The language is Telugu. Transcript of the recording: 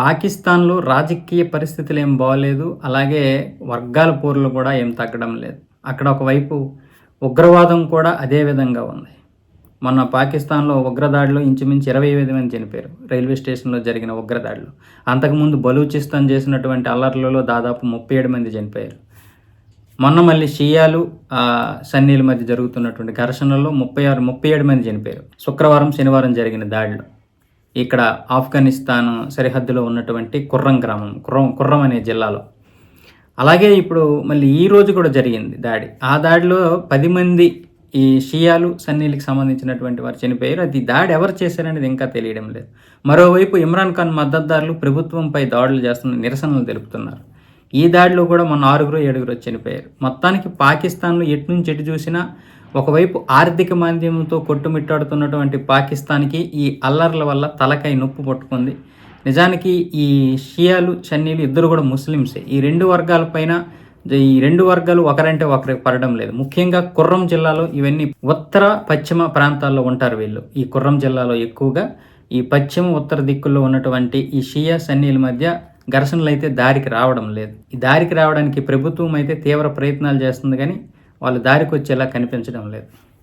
పాకిస్తాన్లో రాజకీయ పరిస్థితులు ఏం బాగలేదు అలాగే వర్గాల పోరులు కూడా ఏం తగ్గడం లేదు. అక్కడ ఒకవైపు ఉగ్రవాదం కూడా అదే విధంగా ఉంది. మొన్న పాకిస్తాన్లో ఉగ్రదాడిలో ఇంచుమించు ఇరవై ఐదు మంది చనిపోయారు. రైల్వే స్టేషన్లో జరిగిన ఉగ్రదాడిలో. అంతకుముందు బలూచిస్తాన్ చేసినటువంటి అల్లర్లలో దాదాపు ముప్పై ఏడు మంది చనిపోయారు. మొన్న మళ్ళీ షియాలు సన్నీల మధ్య జరుగుతున్నటువంటి ఘర్షణలో ముప్పై ఆరు ముప్పై ఏడు మంది చనిపోయారు. శుక్రవారం శనివారం జరిగిన దాడిలో. ఇక్కడ ఆఫ్ఘనిస్తాన్ సరిహద్దులో ఉన్నటువంటి కుర్రం గ్రామం కుర్రం కుర్రం అనే జిల్లాలో. అలాగే ఇప్పుడు మళ్ళీ ఈ రోజు కూడా జరిగింది దాడి. ఆ దాడిలో పది మంది ఈ షియాలు సన్నీలకు సంబంధించినటువంటి వారు చనిపోయారు. అది దాడి ఎవరు చేశారనేది ఇంకా తెలియడం లేదు. మరోవైపు ఇమ్రాన్ ఖాన్ మద్దతుదారులు ప్రభుత్వంపై దాడులు చేస్తున్న నిరసనలు తెలుపుతున్నారు. ఈ దాడిలో కూడా మొన్న ఆరుగురు ఏడుగురు చనిపోయారు. మొత్తానికి పాకిస్తాన్లో ఎటు నుంచి ఎటు చూసినా ఒకవైపు ఆర్థిక మాధ్యమంతో కొట్టుమిట్టాడుతున్నటువంటి పాకిస్తాన్కి ఈ అల్లర్ల వల్ల తలకాయ నొప్పి పట్టుకుంది. నిజానికి ఈ షియాలు చన్నీలు ఇద్దరు కూడా ముస్లిమ్సే. ఈ రెండు వర్గాలపైన ఈ రెండు వర్గాలు ఒకరంటే ఒకరికి పడడం లేదు. ముఖ్యంగా కుర్రం జిల్లాలో ఇవన్నీ ఉత్తర పశ్చిమ ప్రాంతాల్లో ఉంటారు వీళ్ళు. ఈ కుర్రం జిల్లాలో ఎక్కువగా ఈ పశ్చిమ ఉత్తర దిక్కుల్లో ఉన్నటువంటి ఈ షియా సన్నీల మధ్య ఘర్షణలు అయితే దారికి రావడం లేదు. ఈ దారికి రావడానికి ప్రభుత్వం అయితే తీవ్ర ప్రయత్నాలు చేస్తుంది కానీ వాళ్ళు దారికి వచ్చేలా కనిపించడం లేదు.